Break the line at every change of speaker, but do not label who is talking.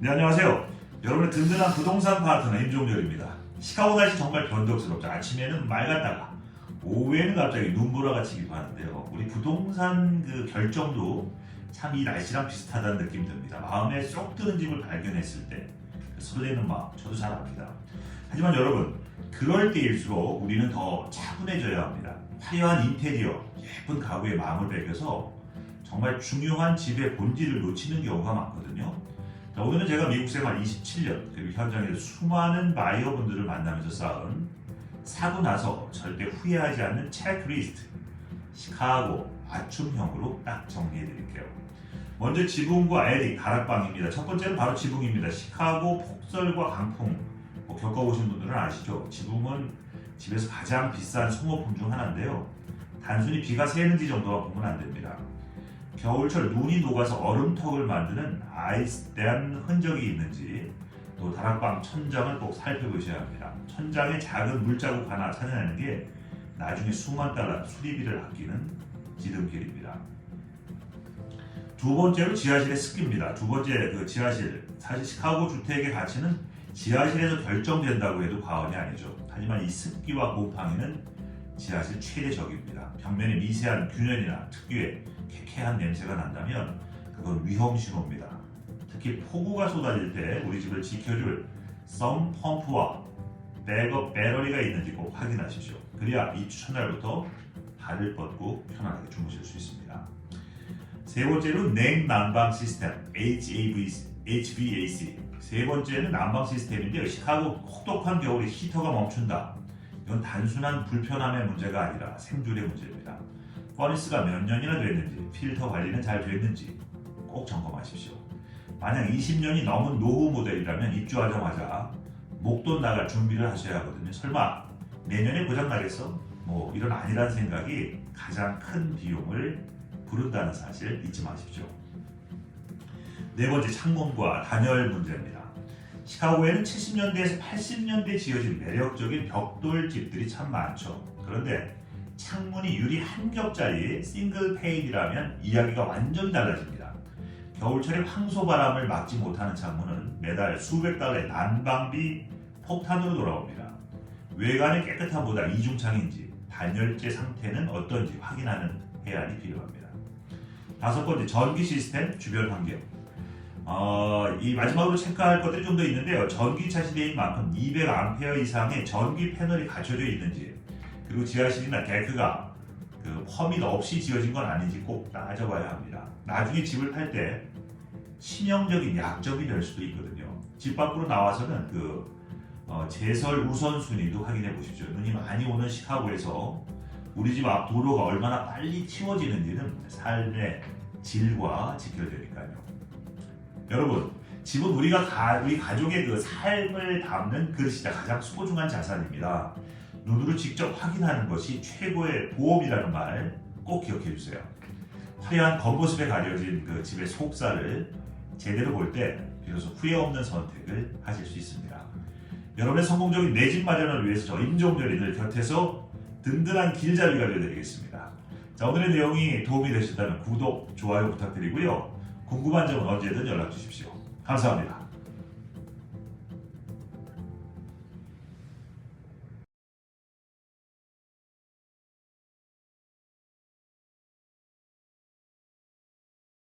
네 안녕하세요. 여러분의 든든한 부동산 파트너 임종렬입니다. 시카고 날씨 정말 변덕스럽죠. 아침에는 맑았다가 오후에는 갑자기 눈보라가 치기도 하는데요. 우리 부동산 그 결정도 참 이 날씨랑 비슷하다는 느낌이 듭니다. 마음에 쏙 드는 집을 발견했을 때그 설레는 마음 저도 잘 압니다. 하지만 여러분 그럴 때일수록 우리는 더 차분해져야 합니다. 화려한 인테리어, 예쁜 가구에 마음을 베겨서 정말 중요한 집의 본질을 놓치는 경우가 많거든요. 자, 오늘은 제가 미국 생활 27년 그리고 현장에서 수많은 바이어분들을 만나면서 쌓은 사고 나서 절대 후회하지 않는 체크리스트 시카고 맞춤형으로 딱 정리해 드릴게요. 먼저 지붕과 에릭 다락방입니다. 첫 번째는 바로 지붕입니다. 시카고 폭설과 강풍 뭐 겪어보신 분들은 아시죠? 지붕은 집에서 가장 비싼 소모품 중 하나인데요. 단순히 비가 새는지 정도만 보면 안 됩니다. 겨울철 눈이 녹아서 얼음턱을 만드는 아이스댄 흔적이 있는지 또 다락방 천장을 꼭 살펴보셔야 합니다. 천장에 작은 물자국 하나 찾아내는 게 나중에 수만 달러 수리비를 아끼는 지름길입니다. 두 번째로 지하실의 습기입니다. 두 번째 그 지하실 사실 시카고 주택의 가치는 지하실에서 결정된다고 해도 과언이 아니죠. 하지만 이 습기와 곰팡이는 지하실 최대 적입니다. 벽면에 미세한 균열이나 특유의 쾌쾌한 냄새가 난다면 그건 위험 신호입니다. 특히 폭우가 쏟아질 때 우리 집을 지켜줄 썸 펌프와 백업 배터리가 있는지 꼭 확인하십시오. 그래야 이주 첫날부터 발을 뻗고 편안하게 주무실 수 있습니다. 세 번째로 냉난방 시스템 HVAC. 세 번째는 난방 시스템인데요. 시카고 혹독한 겨울에 히터가 멈춘다. 이건 단순한 불편함의 문제가 아니라 생존의 문제입니다. 퍼니스가 몇 년이나 됐는지, 필터 관리는 잘 됐는지 꼭 점검하십시오. 만약 20년이 넘은 노후 모델이라면 입주하자마자 목돈 나갈 준비를 하셔야 하거든요. 설마 내년에 고장 나겠어? 뭐 이런 아니란 생각이 가장 큰 비용을 부른다는 사실 잊지 마십시오. 네 번째 창문과 단열 문제입니다. 시카고에는 70년대에서 80년대 지어진 매력적인 벽돌 집들이 참 많죠. 그런데 창문이 유리 한 겹짜리 싱글 페인이라면 이야기가 완전히 달라집니다. 겨울철에 황소바람을 막지 못하는 창문은 매달 수백 달러의 난방비 폭탄으로 돌아옵니다. 외관의 깨끗함보다 이중창인지 단열재 상태는 어떤지 확인하는 해안이 필요합니다. 다섯 번째 전기 시스템 주변 환경. 어, 이 마지막으로 체크할 것들이 좀 더 있는데요. 전기차 시대인 만큼 200A 이상의 전기 패널이 갖춰져 있는지 그리고 지하실이나 데크가 그 퍼밋 없이 지어진 건 아닌지 꼭 따져봐야 합니다. 나중에 집을 팔 때 치명적인 약점이 될 수도 있거든요. 집 밖으로 나와서는 그 어, 제설 우선순위도 확인해 보십시오. 눈이 많이 오는 시카고에서 우리 집 앞 도로가 얼마나 빨리 치워지는지는 삶의 질과 직결되니까요. 여러분, 집은 우리가 가, 우리 가족의 그 삶을 담는 그릇이자 가장 소중한 자산입니다. 눈으로 직접 확인하는 것이 최고의 보험이라는 말 꼭 기억해 주세요. 화려한 겉모습에 가려진 그 집의 속살을 제대로 볼 때 비로소 후회 없는 선택을 하실 수 있습니다. 여러분의 성공적인 내 집 마련을 위해서 저 임종렬이 늘 곁에서 든든한 길잡이가 되어드리겠습니다. 자, 오늘의 내용이 도움이 되셨다면 구독, 좋아요 부탁드리고요. 궁금한 점은 언제든 연락 주십시오. 감사합니다.